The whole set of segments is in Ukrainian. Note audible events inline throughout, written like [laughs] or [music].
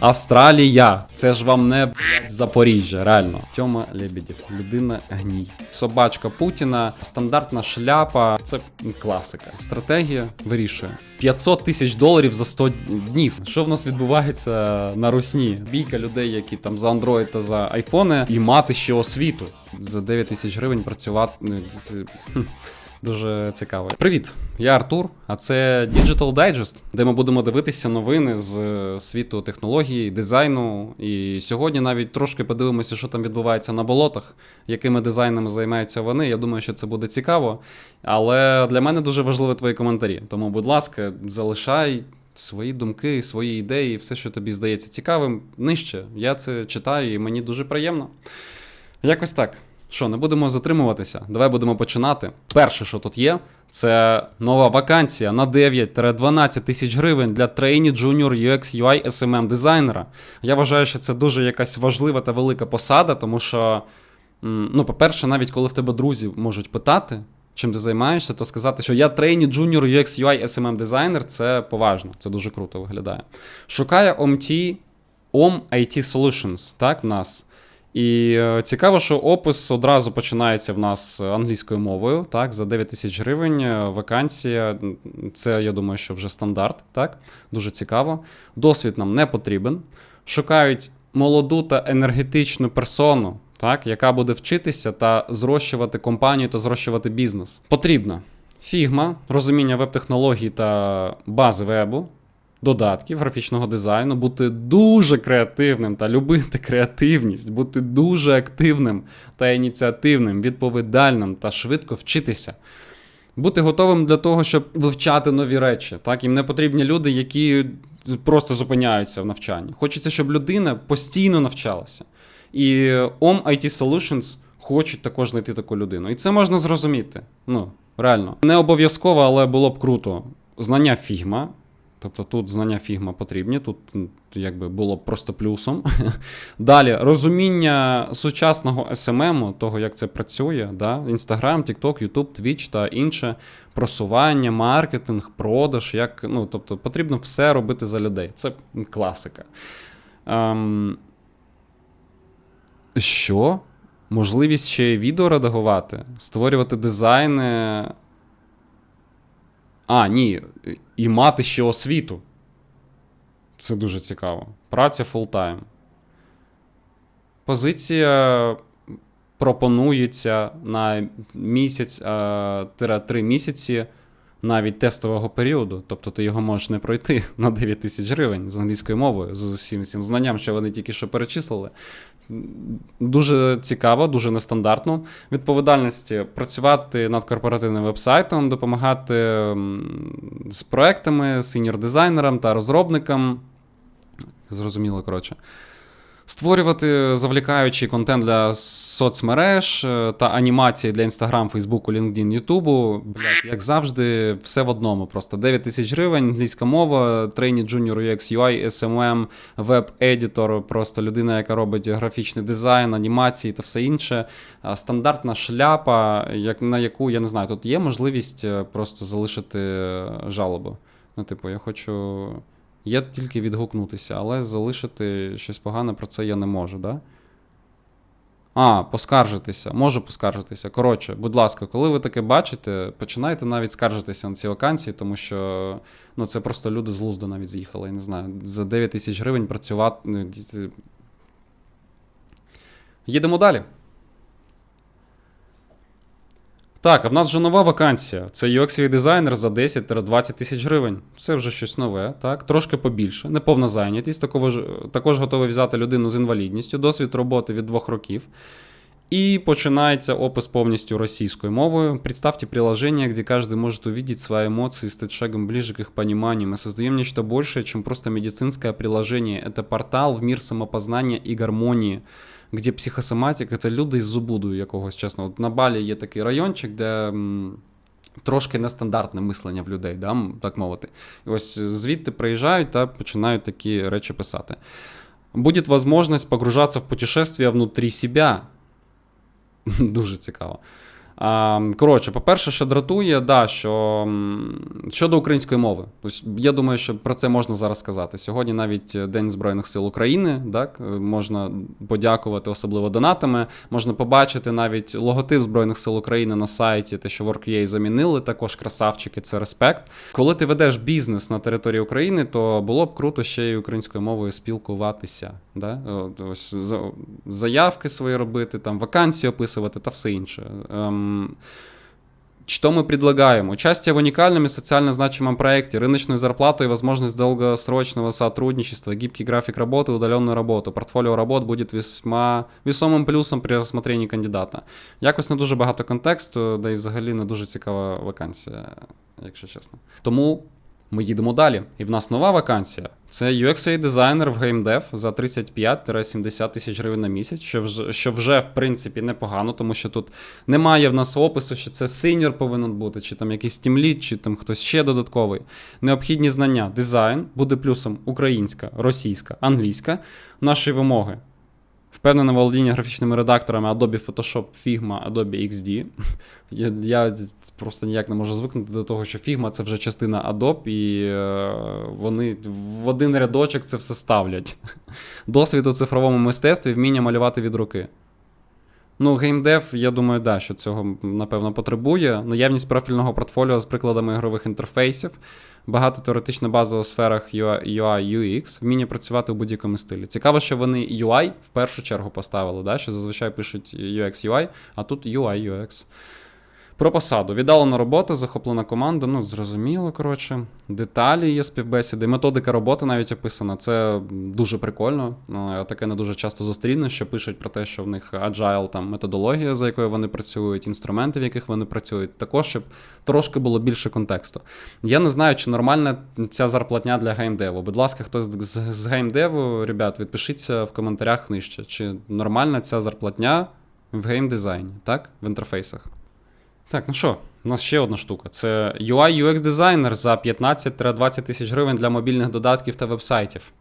Австралія. Це ж вам не блядь, Запоріжжя, реально. Тьома Лебедєв, людина гній. Собачка Путіна, стандартна шляпа. Це класика. Стратегія вирішує. 500 тисяч доларів за 100 днів. Що в нас відбувається на русні? Бійка людей, які там за Android та за айфони, і мати ще освіту. За 9 тисяч гривень працювати. Дуже цікаво. Привіт, я Артур, а це Digital Digest, де ми будемо дивитися новини з е, світу технологій, дизайну. І сьогодні навіть трошки подивимося, що там відбувається на болотах, якими дизайнами займаються вони. Я думаю, що це буде цікаво. Але для мене дуже важливі твої коментарі. Тому, будь ласка, залишай. Свої думки, свої ідеї, все, що тобі здається цікавим, нижче. Я це читаю і мені дуже приємно. Якось так. Що, не будемо затримуватися. Давай будемо починати. Перше, що тут є, це нова вакансія на 9-12 тисяч гривень для трейні Junior UX UI SMM дизайнера. Я вважаю, що це дуже якась важлива та велика посада, тому що, ну, по-перше, навіть коли в тебе друзі можуть питати, чим ти займаєшся, то сказати, що я трейні Junior UX UI SMM дизайнер, це поважно, це дуже круто виглядає. Шукає OMT, OM IT Solutions, так, в нас. І е, цікаво, що опис одразу починається в нас англійською мовою, так, за 9 тисяч гривень. е, Вакансія, це я думаю, що вже стандарт, так, дуже цікаво. Досвід нам не потрібен. Шукають молоду та енергетичну персону, так, яка буде вчитися та зрощувати компанію та зрощувати бізнес. Потрібна фігма, розуміння веб-технологій та бази вебу, додатків, графічного дизайну, бути дуже креативним та любити креативність, бути дуже активним та ініціативним, відповідальним та швидко вчитися. Бути готовим для того, щоб вивчати нові речі. Так? Їм не потрібні люди, які просто зупиняються в навчанні. Хочеться, щоб людина постійно навчалася. І OM IT Solutions хочуть також знайти таку людину. І це можна зрозуміти. Ну, реально. Не обов'язково, але було б круто. Знання фігма. Тобто тут знання фігма потрібні, тут якби було просто плюсом. [laughs] Далі розуміння сучасного SMM, того, як це працює, да? Instagram, TikTok, YouTube, Twitch та інше просування, маркетинг, продаж, як, ну, тобто потрібно все робити за людей. Це класика. Ем... Що? Можливість ще й відео редагувати, створювати дизайни. А, ні, і мати ще освіту. Це дуже цікаво. Праця фултайм. Позиція пропонується на місяць а, три місяці навіть тестового періоду. Тобто ти його можеш не пройти [laughs] на 9 тисяч гривень з англійською мовою, з усім цим знанням, що вони тільки що перечислили. Дуже цікаво, дуже нестандартно. Відповідальності працювати над корпоративним вебсайтом, допомагати з проектами, сеньор-дизайнерам та розробникам. Зрозуміло, коротше. Створювати завлікаючий контент для соцмереж е, та анімації для Instagram, Фейсбуку, LinkedIn, Ютубу. Блять, як завжди, все в одному. Просто 9 тисяч гривень, англійська мова, трейні Junior UX UI, SMM, веб-едітор, просто людина, яка робить графічний дизайн, анімації та все інше. Стандартна шляпа, як, на яку, я не знаю, тут є можливість е, просто залишити е, жалобу. Ну, типу, я хочу. Є тільки відгукнутися, але залишити щось погане про це я не можу, да? А, поскаржитися. Можу поскаржитися. Коротше, будь ласка, коли ви таке бачите, починайте навіть скаржитися на ці вакансії, тому що ну, це просто люди з лузду навіть з'їхали. Я не знаю. За 9 тисяч гривень працювати. ну, Їдемо далі. Так, а в нас вже нова вакансія. Це UX дизайнер за 10-20 тисяч гривень. Це вже щось нове, так? Трошки побільше, неповна зайнятість. Такого ж, також готовий взяти людину з інвалідністю, досвід роботи від двох років. И починается опис повністю російською мовою. Представьте приложение, где каждый может увидеть свои эмоции и стать шагом ближе к их пониманию. Мы создаем нечто большее, чем просто медицинское приложение. Это портал в мир самопознания и гармонии, где психосоматика це люди із зубуду якогось чесно. От на Балі є такий райончик, де. Трошки нестандартне мислення в людей, да, так мовити. І ось звідти приїжджають та починають такі речі писати. Буде можливість погружатися в путешествия внутрі себе. [laughs] Дуже цікаво. А, коротше, по-перше, що дратує, да, що щодо української мови. Тобто, я думаю, що про це можна зараз сказати. Сьогодні навіть День Збройних сил України, так, е, можна подякувати, особливо донатами. Можна побачити навіть логотип Збройних сил України на сайті, те, що WorkUA замінили, також красавчики, це респект. Коли ти ведеш бізнес на території України, то було б круто ще й українською мовою спілкуватися. Да? От, Ось, за- заявки свої робити, там, вакансії описувати та все інше. Ем, что мы предлагаем? Участие в уникальном и социально значимом проекте, рыночную зарплату и возможность долгосрочного сотрудничества, гибкий график работы, удаленную работу. Портфоліо работ будет весьма весомим плюсом при розсмотренні кандидата. Якось не дуже багато контексту, да і взагалі не дуже цікава вакансія, якщо чесно. Тому ми їдемо далі. І в нас нова вакансія. Це UX дизайнер в геймдев за 35-70 тисяч гривень на місяць, що вже, що вже в принципі непогано, тому що тут немає в нас опису, що це синьор повинен бути, чи там якийсь тімліт, чи там хтось ще додатковий. Необхідні знання. Дизайн буде плюсом українська, російська, англійська. Наші вимоги. Впевнене володіння графічними редакторами Adobe Photoshop, Figma, Adobe XD. Я, я просто ніяк не можу звикнути до того, що Figma це вже частина Adobe, і е, вони в один рядочок це все ставлять. Досвід у цифровому мистецтві, вміння малювати від руки. Ну, геймдев, я думаю, да, що цього напевно потребує. Наявність профільного портфоліо з прикладами ігрових інтерфейсів, багато теоретично у сферах UI, UX, вміння працювати у будь-якому стилі. Цікаво, що вони UI в першу чергу поставили, да, що зазвичай пишуть UX UI, а тут UI UX. Про посаду. Віддалена робота, захоплена команда, ну, зрозуміло, коротше. Деталі є співбесіди. Методика роботи навіть описана. Це дуже прикольно. Е, Таке не дуже часто зустріне, що пишуть про те, що в них agile там методологія, за якою вони працюють, інструменти, в яких вони працюють. Також, щоб трошки було більше контексту. Я не знаю, чи нормальна ця зарплатня для геймдеву. Будь ласка, хтось з, з геймдеву, ребят, відпишіться в коментарях нижче, чи нормальна ця зарплатня в геймдизайні, так? В інтерфейсах. Так, ну що, у нас ще одна штука. Це UI UX дизайнер за 15-20 тисяч гривень для мобільних додатків та вебсайтів.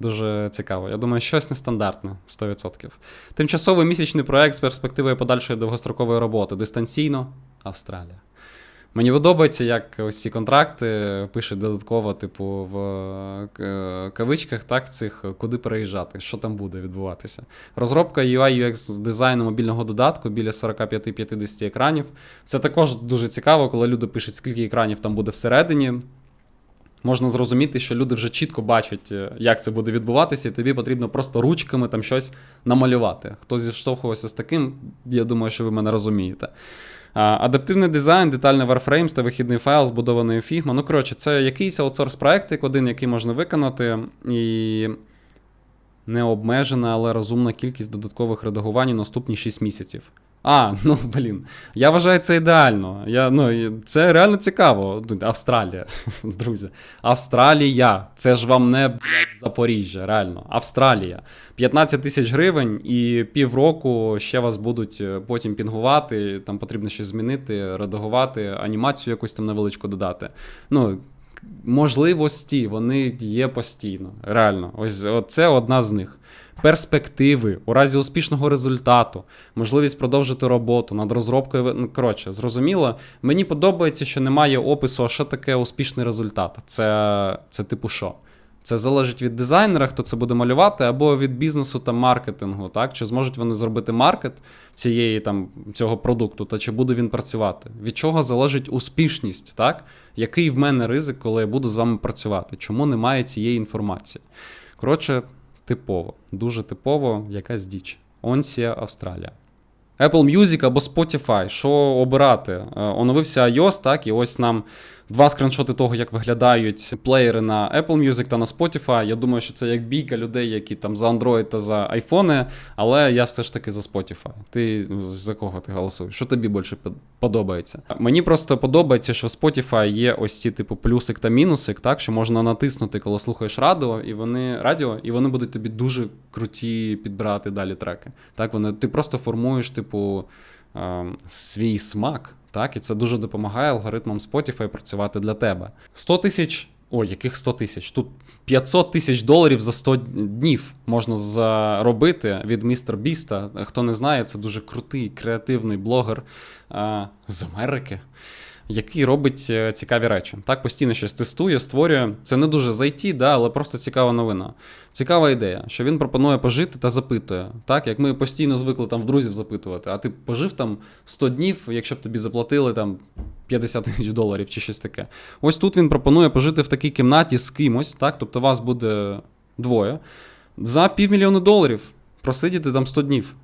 Дуже цікаво. Я думаю, щось нестандартне 100%. Тимчасовий місячний проект з перспективою подальшої довгострокової роботи. Дистанційно Австралія. Мені подобається, як ось ці контракти пишуть додатково, типу, в е, кавичках, так, цих, куди переїжджати, що там буде відбуватися. Розробка UI UX дизайну мобільного додатку біля 45-50 екранів. Це також дуже цікаво, коли люди пишуть, скільки екранів там буде всередині. Можна зрозуміти, що люди вже чітко бачать, е, як це буде відбуватися, і тобі потрібно просто ручками там щось намалювати. Хто зіштовхувався з таким, я думаю, що ви мене розумієте. Адаптивний дизайн, детальний варфреймс та вихідний файл, збудований Figma. Ну, коротше, це якийсь аутсорс проектик один, який можна виконати, і необмежена, але розумна кількість додаткових редагувань у наступні 6 місяців. А, [laughs] ну блін. Я вважаю це ідеально. Я, ну, це реально цікаво. Австралія, [laughs] друзі. Австралія. Це ж вам не блядь, Запоріжжя, реально. Австралія. 15 тисяч гривень і півроку ще вас будуть е, потім пінгувати. Там потрібно щось змінити, редагувати, анімацію якусь там невеличку додати. Ну, можливості, вони є постійно. Реально. Ось це одна з них. Перспективи у разі успішного результату, можливість продовжити роботу над розробкою. Ну, коротше, зрозуміло. Мені подобається, що немає опису, а що таке успішний результат. Це, це типу що? Це залежить від дизайнера, хто це буде малювати, або від бізнесу та маркетингу, так? Чи зможуть вони зробити маркет цієї там цього продукту, та чи буде він працювати? Від чого залежить успішність, так? Який в мене ризик, коли я буду з вами працювати? Чому немає цієї інформації? Коротше, типово, дуже типово, якась діч. Онсія, Австралія. Apple Music або Spotify, що обирати? Е, Оновився iOS, так, і ось нам два скріншоти того, як виглядають плеєри на Apple Music та на Spotify. Я думаю, що це як бійка людей, які там за Android та за айфони, але я все ж таки за Spotify. Ти за кого ти голосуєш? Що тобі більше подобається? Мені просто подобається, що в Spotify є ось ці типу плюсик та мінусик, так, що можна натиснути, коли слухаєш радіо, і вони радіо, і вони будуть тобі дуже круті підбирати далі треки. Так, вони, ти просто формуєш, типу, ем, свій смак. Так, і це дуже допомагає алгоритмам Spotify працювати для тебе. 100 тисяч Ой, яких 100 тисяч? Тут 500 тисяч доларів за 100 днів можна заробити від містер Біста. Хто не знає, це дуже крутий креативний блогер а, з Америки. Який робить е, цікаві речі. Так, постійно щось тестує, створює. Це не дуже зайти, да, але просто цікава новина. Цікава ідея, що він пропонує пожити та запитує. Так, як ми постійно звикли там в друзів запитувати, а ти пожив там 100 днів, якщо б тобі заплатили там 50 тисяч доларів чи щось таке. Ось тут він пропонує пожити в такій кімнаті з кимось, так, тобто вас буде двоє, за півмільйона доларів просидіти там 100 днів.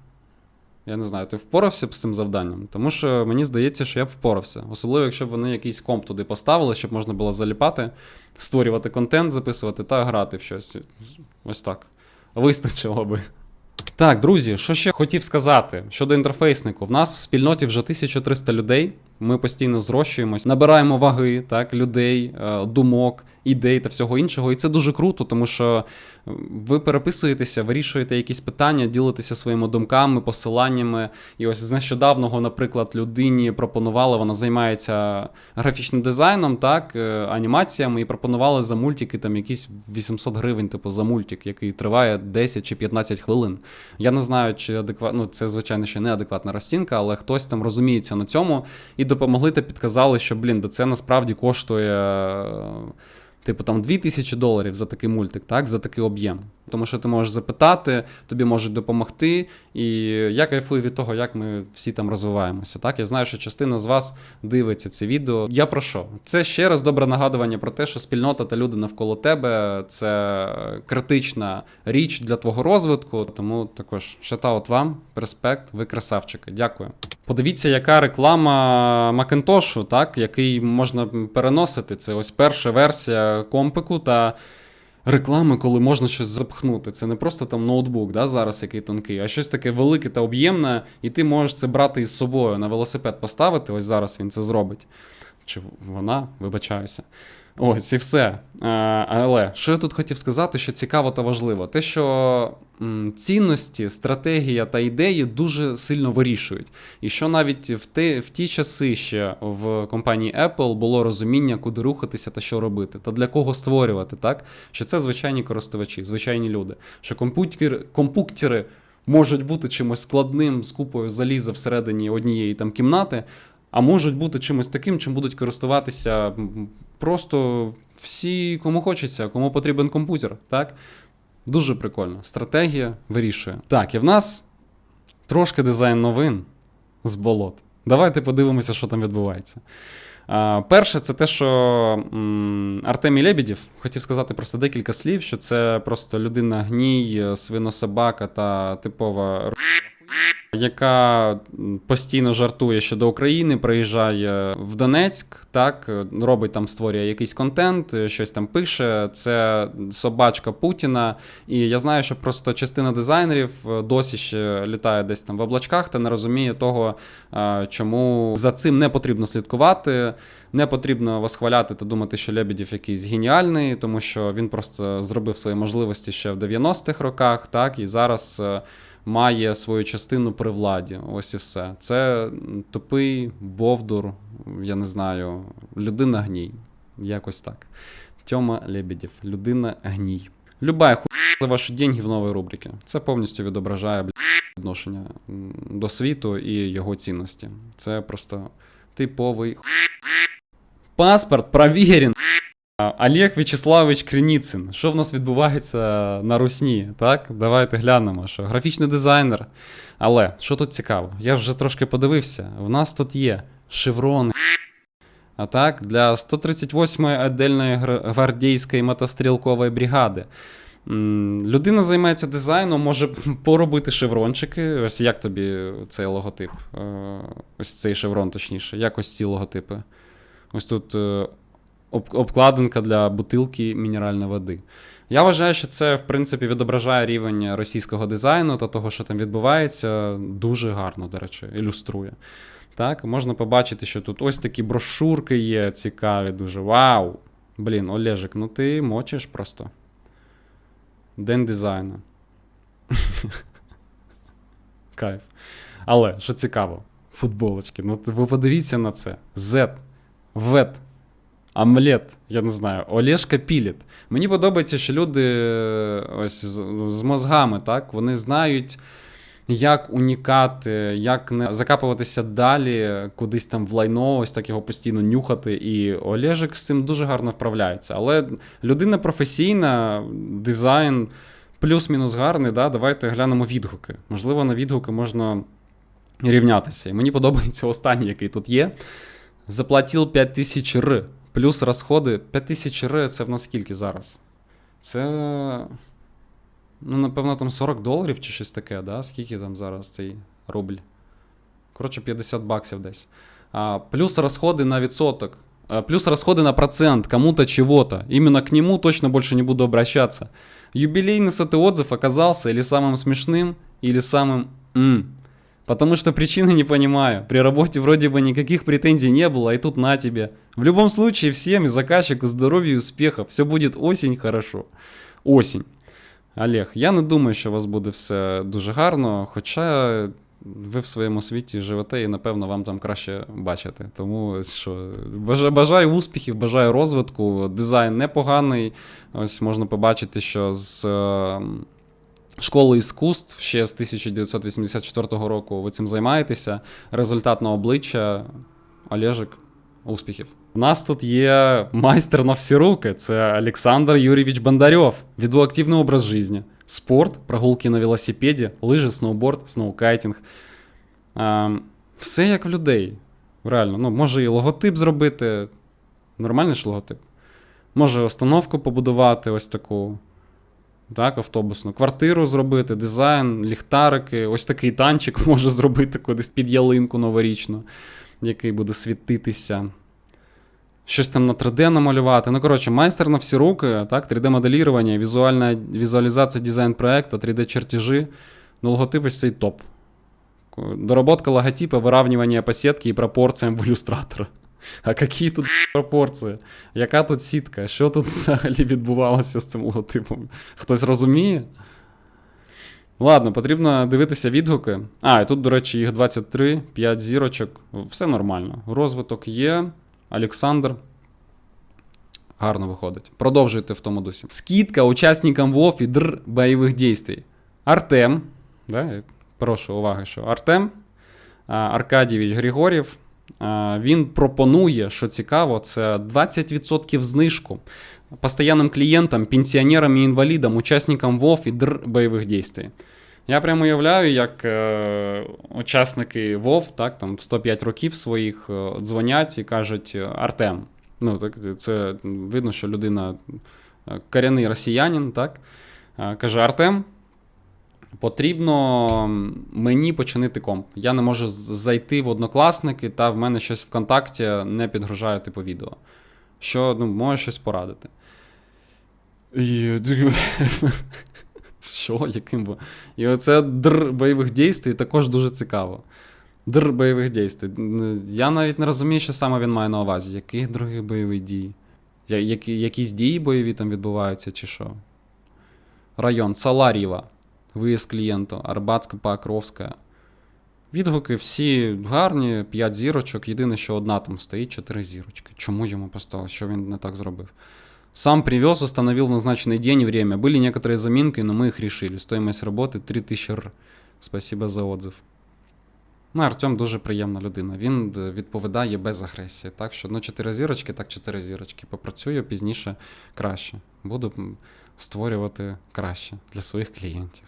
Я не знаю, ти впорався б з цим завданням? Тому що мені здається, що я б впорався. Особливо, якщо б вони якийсь комп туди поставили, щоб можна було заліпати, створювати контент, записувати та грати в щось. Ось так. Вистачило би. Так, друзі, що ще хотів сказати щодо інтерфейснику. В нас в спільноті вже 1300 людей. Ми постійно зрощуємось, набираємо ваги, так, людей, е, думок, ідей та всього іншого. І це дуже круто, тому що ви переписуєтеся, вирішуєте якісь питання, ділитеся своїми думками, посиланнями. І ось з нещодавного, наприклад, людині пропонували, вона займається графічним дизайном, так, е, анімаціями, і пропонували за мультики там якісь 800 гривень, типу, за мультик, який триває 10 чи 15 хвилин. Я не знаю, чи адекватно, ну це звичайно ще не адекватна розцінка, але хтось там розуміється на цьому і допомогли та підказали, що блін, да це насправді коштує. е, Типу там 2000 доларів за такий мультик, так, за такий об'єм. Тому що ти можеш запитати, тобі можуть допомогти. І я кайфую від того, як ми всі там розвиваємося. Так, я знаю, що частина з вас дивиться це відео. Я про що? Це ще раз добре нагадування про те, що спільнота та люди навколо тебе це критична річ для твого розвитку. Тому також шатаут вам, респект, ви красавчики. Дякую. Подивіться, яка реклама Макентошу, так, який можна переносити. Це ось перша версія компику та реклами, коли можна щось запхнути. Це не просто там ноутбук, да, зараз який тонкий, а щось таке велике та об'ємне, і ти можеш це брати із собою на велосипед поставити. Ось зараз він це зробить. Чи вона, вибачаюся. Ось і все. Але що я тут хотів сказати, що цікаво та важливо, те, що цінності, стратегія та ідеї дуже сильно вирішують. І що навіть в, те, в ті часи ще в компанії Apple було розуміння, куди рухатися та що робити, та для кого створювати, так? Що це звичайні користувачі, звичайні люди. Що комп'ютери, компуктери можуть бути чимось складним з купою заліза всередині однієї там кімнати. А можуть бути чимось таким, чим будуть користуватися просто всі, кому хочеться, кому потрібен комп'ютер. Так? Дуже прикольно. Стратегія вирішує. Так, і в нас трошки дизайн новин з болот. Давайте подивимося, що там відбувається. А, перше, це те, що м, Артемій Лебедєв хотів сказати просто декілька слів, що це просто людина гній, свинособака та типова яка постійно жартує щодо України, приїжджає в Донецьк, так робить там, створює якийсь контент, е, щось там пише. Це собачка Путіна. І я знаю, що просто частина дизайнерів е, досі ще літає десь там в облачках та не розуміє того, е, чому за цим не потрібно слідкувати. Не потрібно восхваляти та думати, що Лебедєв якийсь геніальний, тому що він просто зробив свої можливості ще в 90-х роках, так і зараз має свою частину при владі. Ось і все. Це тупий бовдур, я не знаю, людина гній. Якось так. Тьома Лебедєв, людина гній. Любая ху за ваші деньги в новій рубриці. Це повністю відображає відношення до світу і його цінності. Це просто типовий Паспорт провірен. Олег В'ячеславович Креніцин. Що в нас відбувається на Русні? Так, давайте глянемо, що графічний дизайнер. Але що тут цікаво? Я вже трошки подивився. В нас тут є шеврони. А так, для 138-ї отдельної гвардійської мотострілкової бригади. Людина займається дизайном, може поробити шеврончики. Ось як тобі цей логотип? Е, Ось цей шеврон, точніше. Як ось ці логотипи? Ось тут е, обкладинка для бутилки мінеральної води. Я вважаю, що це, в принципі, відображає рівень російського дизайну та того, що там відбувається, дуже гарно, до речі, ілюструє. Так, можна побачити, що тут ось такі брошурки є цікаві, дуже. Вау! Блін, Олежик, ну ти мочиш просто. День дизайну. [laughs] Кайф. Але, що цікаво, футболочки. Ну, ви подивіться на це. Z, VET, Омлет, я не знаю, Олешка Піліт. Мені подобається, що люди е, ось з, з мозгами, так, вони знають, як унікати, як не закапуватися далі, кудись там в лайно, ось так його постійно нюхати. І Олежик з цим дуже гарно вправляється. Але людина професійна, дизайн плюс-мінус гарний. Да? Давайте глянемо відгуки. Можливо, на відгуки можна рівнятися. І мені подобається останній, який тут є. Заплатив 5000 р. Плюс розходи 5000 р це в нас скільки зараз? Це. Ну, напевно, там 40 доларів чи щось таке, да? Скільки там зараз цей рубль? Коротше, 50 баксів десь. А, плюс расходы на відсоток. А, плюс расходы на процент кому-то чего-то. Именно к нему точно больше не буду обращаться. Юбилейный сотый отзыв оказался или самым смешным, или самым «м». Потому что причины не понимаю. При работе вроде бы никаких претензий не было, и тут на тебе. В любом случае, всем и заказчику здоровья и успехов. Все будет осень хорошо. Осінь. Олег, я не думаю, що у вас буде все дуже гарно, хоча ви в своєму світі живете і, напевно, вам там краще бачити. Тому що бажа- бажаю успіхів, бажаю розвитку. Дизайн непоганий. Ось можна побачити, що з е, школи іскусств ще з 1984 року ви цим займаєтеся. Результат на обличчя. Олежик, успіхів. У нас тут є майстер на всі руки. Це Олександр Юрійович Бондарьов. Веду активний образ життя. Спорт, прогулки на велосипеді, лижі, сноуборд, сноукайтинг. А, все як в людей. Реально. Ну, може і логотип зробити. Нормальний ж логотип. Може установку побудувати, ось таку. Так, автобусну. Квартиру зробити, дизайн, ліхтарики, ось такий танчик [laughs] може зробити кудись під ялинку новорічну, який буде світитися. Щось там на 3D намалювати. Ну, коротше, майстер на всі руки, так, 3D-моделірування, візуальна візуалізація дизайн проекту, 3D-чертежі. Ну, логотип цей топ. Доработка логотипа, выравнивание по сетке и пропорциям в ілюстратора. А які тут [laughs] пропорції? Яка тут сітка? Що тут [laughs] взагалі відбувалося з цим логотипом? Хтось розуміє? Ладно, потрібно дивитися відгуки. А, і тут, до речі, їх 23, 5 зірочок. Все нормально. Розвиток є. Олександр. Гарно виходить. Продовжуйте в тому дусі. Скидка учасникам ВОВ і ДР бойових дій. Артем. Да, прошу уваги, що Артем Аркадійович Григорів. А, Він пропонує, що цікаво, це 20% знижку постоянним клієнтам, пенсіонерам і інвалідам, учасникам ВОВ і ДР бойових дій. Я прямо уявляю, як е, учасники ВОВ, так, там в 105 років своїх е, дзвонять і кажуть Артем. Ну, так, це видно, що людина е, корінний росіянин, так? Е, каже: Артем, потрібно мені починити комп. Я не можу зайти в однокласники, та в мене щось ВКонтакті не підгружає типу відео. Що ну, може щось порадити. [laughs] Що, яким би? І оце др бойових дій також дуже цікаво. Др бойових дій. Я навіть не розумію, що саме він має на увазі. Яких других бойових дій? Я- Які, якісь дії бойові там відбуваються, чи що? Район Саларєва Виїзд клієнту, Арбатська, Покровська. Відгуки всі гарні, 5 зірочок. Єдине, що одна там стоїть, 4 зірочки. Чому йому поставили? Що він не так зробив? Сам привез, установил в назначенный день и время. Были некоторые заминки, но мы их решили. Стоимость работы 3000 р. Спасибо за отзыв. Ну, Артем дуже приємна людина. Він е, відповідає без агресії. Так що ну, 4 зірочки, так 4 зірочки. Попрацюю пізніше краще. Буду м, створювати краще для своїх клієнтів.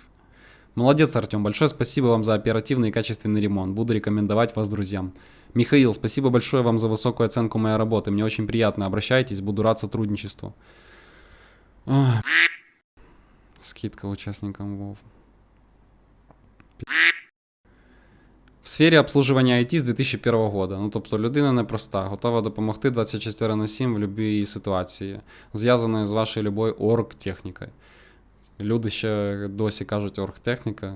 Молодец, Артем. Большое спасибо вам за оперативный и качественный ремонт. Буду рекомендовать вас друзьям. Михаил, спасибо большое вам за высокую оценку моей работы. Мне очень приятно. Обращайтесь, буду рад сотрудничеству. Ой, Скидка участникам ВОВ. В сфері обслуживання IT з 2001 года. Ну, тобто людина непроста, готова допомогти 24 на 7 в будь-якій ситуації, зв'язаної з вашою любою оргтехнікою. Люди ще досі кажуть оргтехніка.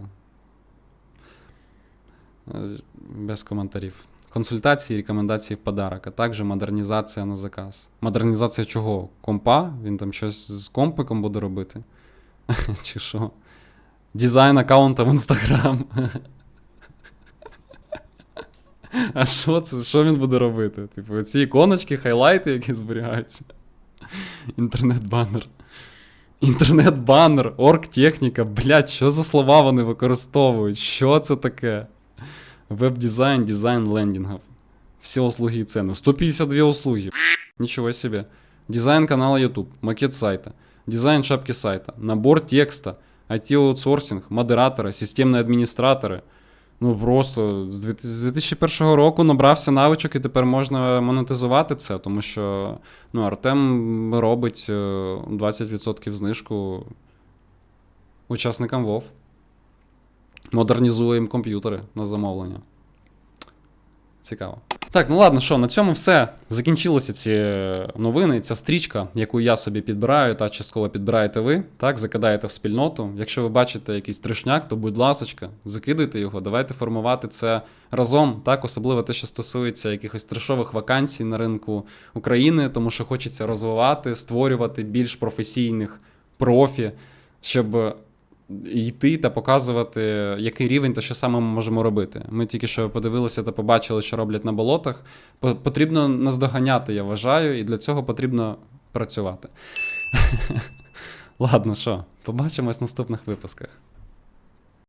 Е, Без коментарів. Консультації, рекомендації в подарок, а також модернізація на заказ. Модернізація чого? Компа? Він там щось з компиком буде робити? [laughs] Чи що? Дизайн аккаунта в Інстаграм. [laughs] А що це? Що він буде робити? Типу, ці іконочки, хайлайти, які зберігаються. [laughs] Інтернет-банер. Інтернет-банер, оргтехніка, блядь, що за слова вони використовують? Що це таке? Веб-дизайн, дизайн лендингов. Все услуги и цены. 152 услуги. Ничего себе. Дизайн канала YouTube, макет сайта, дизайн шапки сайта, набор текста, IT-аутсорсинг, модератори, системні адміністратори. Ну просто з 2001 року набрався навичок і тепер можна монетизувати це, тому що ну, Артем робить е, 20% знижку учасникам Вов. Модернізує їм комп'ютери на замовлення. Цікаво. Так, ну ладно, що, на цьому все. Закінчилися ці новини, ця стрічка, яку я собі підбираю, та частково підбираєте ви. Так, закидаєте в спільноту. Якщо ви бачите якийсь трешняк, то будь ласочка, закидуйте його, давайте формувати це разом. Так, особливо те, що стосується якихось трешових вакансій на ринку України, тому що хочеться розвивати, створювати більш професійних профі, щоб йти та показувати, який рівень та що саме ми можемо робити. Ми тільки що подивилися та побачили, що роблять на болотах. Потрібно наздоганяти, я вважаю, і для цього потрібно працювати. [laughs] Ладно, що, побачимось в наступних випусках.